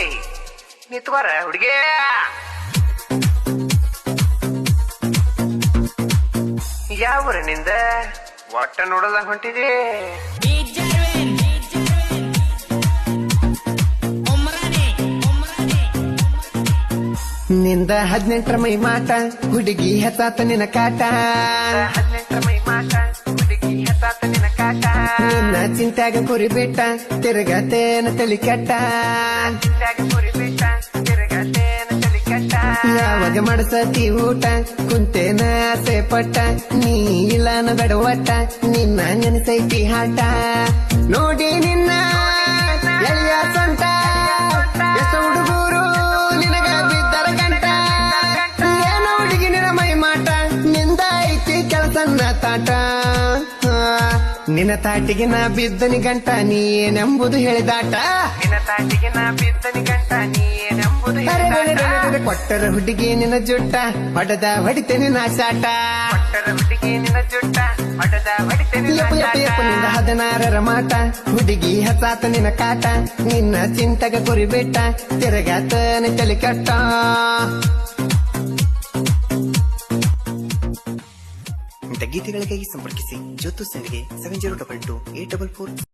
ಏಯ್ ನಿತ್ವಾರ ಹುಡುಗಿ. ಯಾವ ನಿಂದ? ಒಟ್ಟ ನೋಡಲ್ಲ ಹೊಂಟಿದೆ. ನಿಂದ ಹದಿನೆಂಟರ ಮೈ ಮಾಟ ಹುಡುಗಿ ಹೆತ್ತಾತ ನಿನ ಕಾಟ. ಹದಿನೆಂಟರ ಮೈ ಮಾಟ. ಚಿಂತ್ಯಾಗ ಕುರಿ ಬಿಟ್ಟ ತಿರುಗತೇನ ತಲಿ ಕೆಟ್ಟ. ಯಾವಾಗ ಮಾಡಸತಿ ಊಟ, ಕುಂತೇನ ಆಸೆ ಪಟ್ಟ, ನೀ ಇಲ್ಲನ ಬೆಡವಟ್ಟ ನಿನ್ನ ನೆನಸೈತಿ ಹಾಟ. ನೋಡಿ ನಿನ್ನ ಎಳೆಯ ನಿನಗ ಬಿದ್ದರ ಗಂಟ. ಏನ ಹುಡುಗಿ ನಿನ್ನ ಮೈ ಮಾಟ ನಿಂದ ಐತಿ ಕೆಲಸನ್ನ ತಾಟ. ನಿನ್ನ ತಾಟಿಗೆ ನಾ ಬಿದ್ದನಿ ಗಂಟ ನೀ ಏನೆಂಬುದು ಹೇಳಿದಾಟ. ನಿನ್ನ ತಾಟಿಗೆ ನಾ ಬಿದ್ದನಿ ಗಂಟ ನೀ ಏನೆಂಬುದು ಕೊಟ್ಟರ ಹುಡುಗಿ ನಿನ್ನ ಜುಟ್ಟ ಹೊಡೆದ ಹೊಡಿತೇನೆ ನಾ ಚಾಟ ಕೊಟ್ಟರ ಹುಡುಗಿ ನಿನ್ನ ಜುಟ್ಟ ಹೊಡೆದ ಹೊಡಿತೇನೆ ನಿಂದ ಹದಿನಾರರ ಮಾಟ ಹುಡುಗಿ ಹಸಾತ ನಿನ್ನ ಕಾಟ ನಿನ್ನ ಚಿಂತಗ ಕುರಿ ಬಿಟ್ಟ ತಿರುಗಾತನ ತಲೆ ಕಟ್ಟ. ಇಂಥ ಗೀತೆಗಳಿಗಾಗಿ ಸಂಪರ್ಕಿಸಿ ಜ್ಯೋತು ಸಂಧಿಗೆ seven zero double two eight double four